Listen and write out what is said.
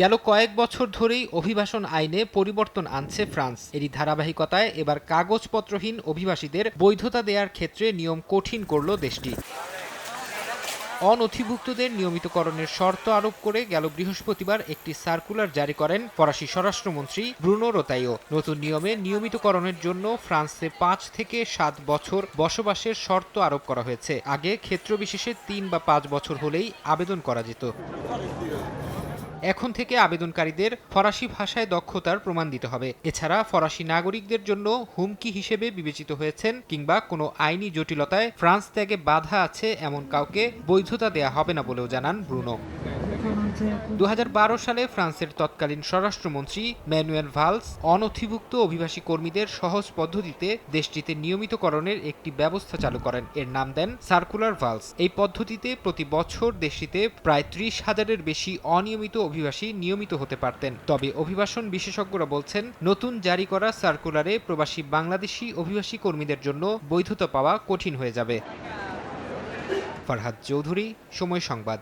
গেল কয়েক বছর ধরেই অভিবাসন আইনে পরিবর্তন আনছে ফ্রান্স। এরই ধারাবাহিকতায় এবার কাগজপত্রহীন অভিবাসীদের বৈধতা দেওয়ার ক্ষেত্রে নিয়ম কঠিন করল দেশটি। অনথিভুক্তদের নিয়মিতকরণের শর্ত আরোপ করে গেল বৃহস্পতিবার একটি সার্কুলার জারি করেন ফরাসি স্বরাষ্ট্রমন্ত্রী ব্রুনো রোতাইও। নতুন নিয়মে নিয়মিতকরণের জন্য ফ্রান্সে পাঁচ থেকে সাত বছর বসবাসের শর্ত আরোপ করা হয়েছে। আগে ক্ষেত্রবিশেষে তিন বা পাঁচ বছর হলেই আবেদন করা যেত। এখন থেকে আবেদনকারীদের ফরাসি ভাষায় দক্ষতার প্রমাণ দিতে হবে। এছাড়া ফরাসি নাগরিকদের জন্য হুমকি হিসেবে বিবেচিত হয়েছেন কিংবা কোনো আইনি জটিলতায় ফ্রান্স ত্যাগে বাধা আছে এমন কাউকে বৈধতা দেয়া হবে না বলেও জানান ব্রুনো। দু হাজার বারো সালে ফ্রান্সের তৎকালীন স্বরাষ্ট্রমন্ত্রী ম্যানুয়েল ভালস অনথিভুক্ত অভিবাসী কর্মীদের সহজ পদ্ধতিতে দেশটিতে নিয়মিতকরণের একটি ব্যবস্থা চালু করেন। এর নাম দেন সার্কুলার ভালস। এই পদ্ধতিতে প্রতি বছর দেশটিতে প্রায় ত্রিশ হাজারের বেশি অনিয়মিত অভিবাসী নিয়মিত হতে পারতেন। তবে অভিবাসন বিশেষজ্ঞরা বলছেন, নতুন জারি করা সার্কুলারে প্রবাসী বাংলাদেশি অভিবাসী কর্মীদের জন্য বৈধতা পাওয়া কঠিন হয়ে যাবে। ফারহাদ চৌধুরী, সময় সংবাদ।